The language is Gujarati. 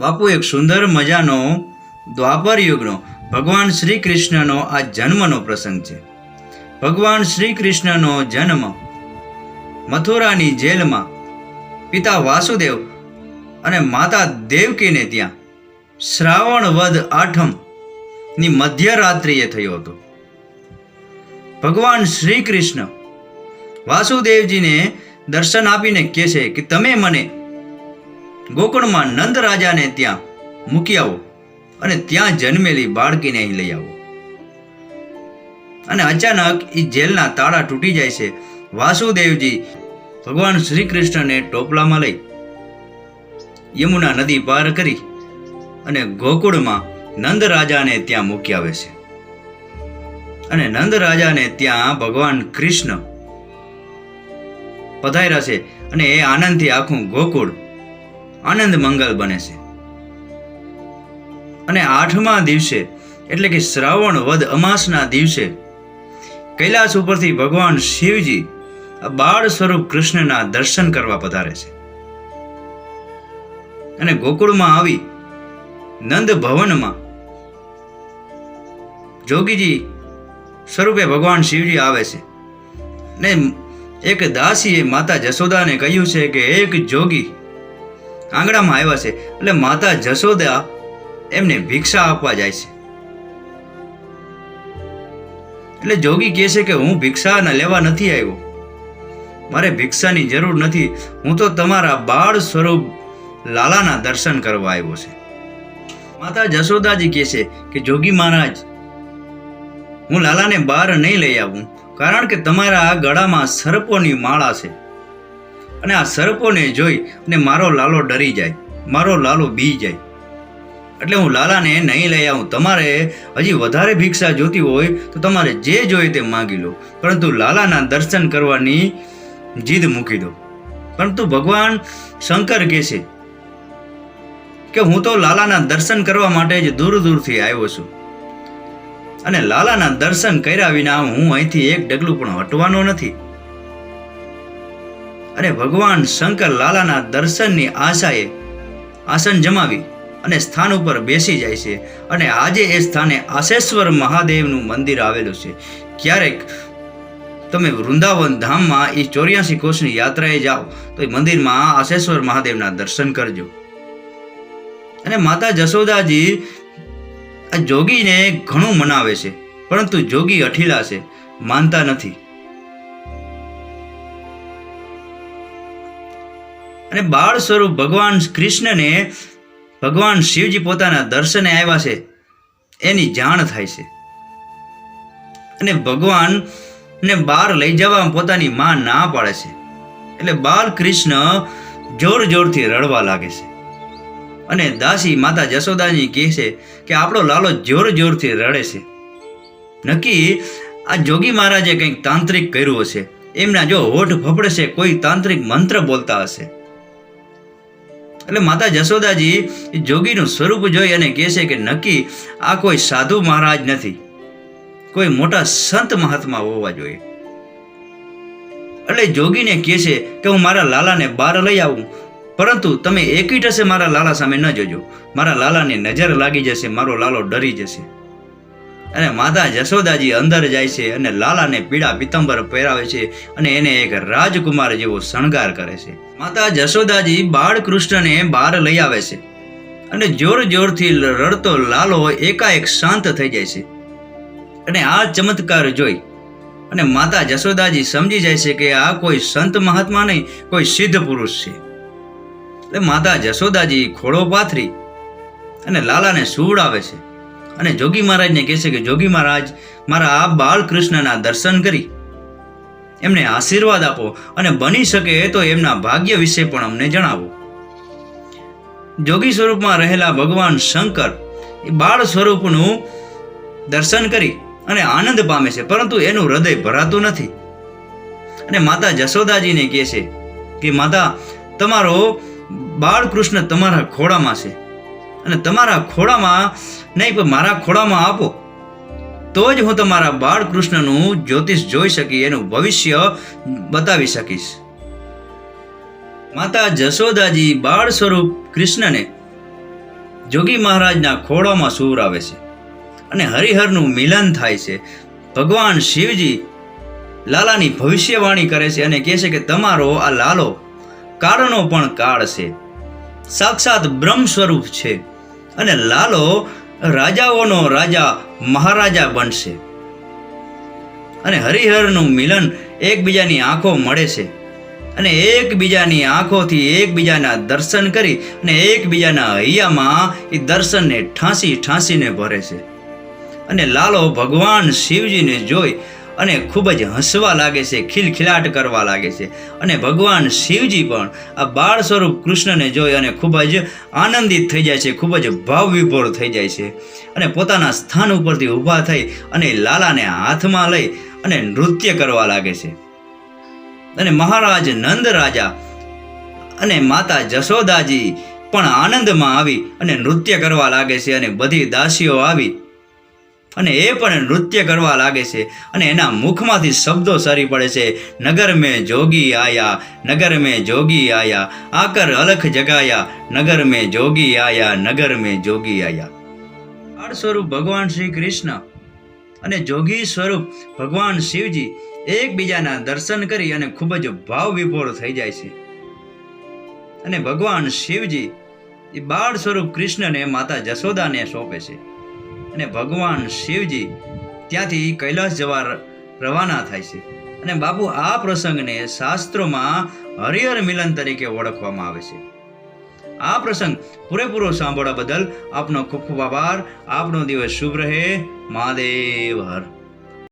બાપુ, એક સુંદર મજાનો દ્વાપર યુગનો, ભગવાન શ્રી કૃષ્ણનો આ જન્મનો પ્રસંગ છે. ભગવાન શ્રી કૃષ્ણનો જન્મ મથુરાની જેલમાં પિતા વાસુદેવ અને માતા દેવકીને ત્યાં શ્રાવણ વદ આઠમની મધ્યરાત્રિએ થયો હતો. ભગવાન શ્રી કૃષ્ણ વાસુદેવજીને દર્શન આપીને કહે છે કે તમે મને ગોકુળમાં નંદ રાજાને ત્યાં મૂકી આવો અને ત્યાં જન્મેલી બાળકીને અહીં લઈ આવો. અને અચાનક એ જેલના તાળા તૂટી જાય છે. વાસુદેવજી ભગવાન શ્રી કૃષ્ણને ટોપલામાં લઈ યમુના નદી પાર કરી અને ગોકુળમાં નંદ રાજાને ત્યાં મૂકી આવે છે. અને નંદ રાજાને ત્યાં ભગવાન કૃષ્ણ પધાર્યા છે અને એ આનંદથી આખું ગોકુળ આનંદ મંગલ બને છે. અને આઠમા દિવસે, એટલે કે શ્રાવણ વદ અમાસના દિવસે, કૈલાસ ઉપરથી ભગવાન શિવજી બાળ સ્વરૂપ કૃષ્ણના દર્શન કરવા પધારે છે. અને ગોકુળમાં આવી નંદ ભવનમાં જોગીજી સ્વરૂપે ભગવાન શિવજી આવે છે. ને એક દાસીએ માતા જશોદાને કહ્યું છે કે, એક જોગી આંગણામાં આવ્યા છે એટલે માતા જશોદા એમને ભિક્ષા આપવા જાય છે. એટલે જોગી કહે છે કે હું ભિક્ષાને લેવા નથી આવ્યો. મારે ભિક્ષાની જરૂર નથી. હું તો તમારા બાળ સ્વરૂપ લાલાના દર્શન કરવા આવ્યો છે. માતા જશોદાજી કહે છે કે જોગી મહારાજ, હું લાલાને બહાર નહીં લઈ આવું, કારણ કે તમારા ગળામાં સર્પોની માળા છે. અને આ સર્પોને જોઈ અને મારો લાલો ડરી જાય, મારો લાલો બી જાય. એટલે હું લાલાને નહીં લઈ આવું, તમારે હજી વધારે ભિક્ષા જોતી હોય તો તમારે જે જોઈએ તે માંગી લો. પરંતુ લાલાના દર્શન કરવાની જીદ મૂકી દો. પરંતુ ભગવાન શંકર કહે છે કે હું તો લાલાના દર્શન કરવા માટે જ દૂર દૂરથી આવ્યો છું. અને લાલાના દર્શન કર્યા વિના હું અહીંથી એક ડગલું પણ હટવાનો નથી. અને ભગવાન શંકર લાલાના દર્શનની આશાએ આસન જમાવી અને સ્થાન ઉપર બેસી જાય છે. અને આજે એ સ્થાને આશેશ્વર મહાદેવનું મંદિર આવેલું છે. ક્યારેક તમે વૃંદાવન ધામમાં એ ચોર્યાસી કોષની યાત્રાએ જાઓ, તો એ મંદિરમાં આશેશ્વર મહાદેવના દર્શન કરજો. અને માતા જશોદાજી આ જોગીને ઘણું મનાવે છે, પરંતુ જોગી અઠીલા છે, માનતા નથી. અને બાળ સ્વરૂપ ભગવાન કૃષ્ણને ભગવાન શિવજી પોતાના દર્શને આવ્યા છે. એની જાણ થાય છે. અને ભગવાન ને બહાર લઈ જવા પોતાની માં ના પાડે છે. એટલે બાળ કૃષ્ણ જોર જોરથી રડવા લાગે છે. અને દાસી માતા જશોદાજી કહે છે કે આપણો લાલો જોર જોરથી રડે છે. નક્કી આ જોગી મહારાજે કંઈક તાંત્રિક કર્યું હશે. એમના જો હોઠ ફફડશે કોઈ તાંત્રિક મંત્ર બોલતા હશે. એટલે માતા જશોદાજી જોગીનું સ્વરૂપ જોઈ અને કહે છે કે નક્કી આ કોઈ સાધુ મહારાજ નથી. કોઈ મોટા સંત મહાત્મા હોવા જોઈએ. એટલે જોગીને કહે છે કે હું મારા લાલાને બહાર લઈ આવું. પરંતુ તમે એકી ટસે મારા લાલા સામે ન જોજો. મારા લાલાને નજર લાગી જશે, મારો લાલો ડરી જશે. અને માતા જશોદાજી અંદર જાય છે અને લાલાને પીળા પિત્તંબર પહેરાવે છે અને એને એક રાજકુમાર જેવો શણગાર કરે છે. માતા જશોદાજી બાળકૃષ્ણને બહાર લઈ આવે છે અને જોર જોરથી રડતો લાલો એકાએક શાંત થઈ જાય છે અને આ ચમત્કાર જોઈ અને માતા જશોદાજી સમજી જાય છે કે આ કોઈ સંત મહાત્મા નહીં, કોઈ સિદ્ધ પુરુષ છે. એટલે માતા જશોદાજી ખોળો પાથરી અને લાલાને સુવડાવે છે. અને જોગી મહારાજને કહેશે કે, જોગી મહારાજ, મારા આ બાળકૃષ્ણના દર્શન કરી. એમને આશીર્વાદ આપો અને બની શકે તો એમના ભાગ્ય વિશે પણ અમને જણાવો. જોગી સ્વરૂપમાં રહેલા ભગવાન શંકર એ બાળ સ્વરૂપનું દર્શન કરી અને આનંદ પામે છે, પરંતુ એનું હૃદય ભરાતું નથી. અને માતા જશોદાજીને કહે છે કે, માતા, તમારો બાળકૃષ્ણ તમારા ખોળામાં છે. અને તમારા ખોળામાં નહીં, પણ મારા ખોળામાં આપો. તો જ હું તમારા બાળકૃષ્ણનું જ્યોતિષ જોઈ શકી, એનું ભવિષ્ય બતાવી શકીશ. માતા જશોદાજી બાળ સ્વરૂપ કૃષ્ણને જોગી મહારાજના ખોળામાં સૂર આવે છે અને હરિહરનું મિલન થાય છે. ભગવાન શિવજી લાલાની ભવિષ્યવાણી કરે છે અને કહે છે કે તમારો આ લાલો કાળનો પણ કાળ છે. સાક્ષાત બ્રહ્મ સ્વરૂપ છે અને લાલો રાજાઓનો રાજા મહારાજા બનશે. અને હરિહરનું મિલન એકબીજાની આંખો મળે છે અને એકબીજાની આંખોથી એકબીજાના દર્શન કરી અને એકબીજાના હૈયામાં એ દર્શનને ઠાંસી ઠાંસીને ભરે છે. અને લાલો ભગવાન શિવજીને જોઈ અને ખૂબ જ હસવા લાગે છે, ખિલખિલાટ કરવા લાગે છે. અને ભગવાન શિવજી પણ આ બાળ સ્વરૂપ કૃષ્ણને જોઈ અને ખૂબ જ આનંદિત થઈ જાય છે, ખૂબ જ ભાવ વિભોર થઈ જાય છે. અને પોતાના સ્થાન ઉપરથી ઊભા થઈ અને લાલાને હાથમાં લઈ અને નૃત્ય કરવા લાગે છે. અને મહારાજ નંદ રાજા અને માતા જશોદાજી પણ આનંદમાં આવી અને નૃત્ય કરવા લાગે છે અને બધી દાસીઓ આવી અને એ પણ નૃત્ય કરવા લાગે છે અને એના મુખમાંથી શબ્દો સરી પડે છે. નગર મેં જોગી આયા, નગર મેં જોગી આયા, આકર અલખ જગાયા, નગર મેં જોગી આયા, નગર મેં જોગી આયા. બાળ સ્વરૂપ ભગવાન શ્રી કૃષ્ણ અને જોગી સ્વરૂપ ભગવાન શિવજી એકબીજાના દર્શન કરી અને ખૂબ જ ભાવ વિભોર થઈ જાય છે. અને ભગવાન શિવજી એ બાળ સ્વરૂપ કૃષ્ણને માતા જશોદાને સોંપે છે. અને ભગવાન શિવજી ત્યાંથી કૈલાસ જવા રવાના થાય છે. અને બાપુ આ પ્રસંગને શાસ્ત્રોમાં હરિહર મિલન તરીકે ઓળખવામાં આવે છે. આ પ્રસંગ પૂરેપૂરો સાંભળવા બદલ આપનો ખૂબ ખૂબ આભાર. આપનો દિવસ શુભ રહે. મહાદેવ હર.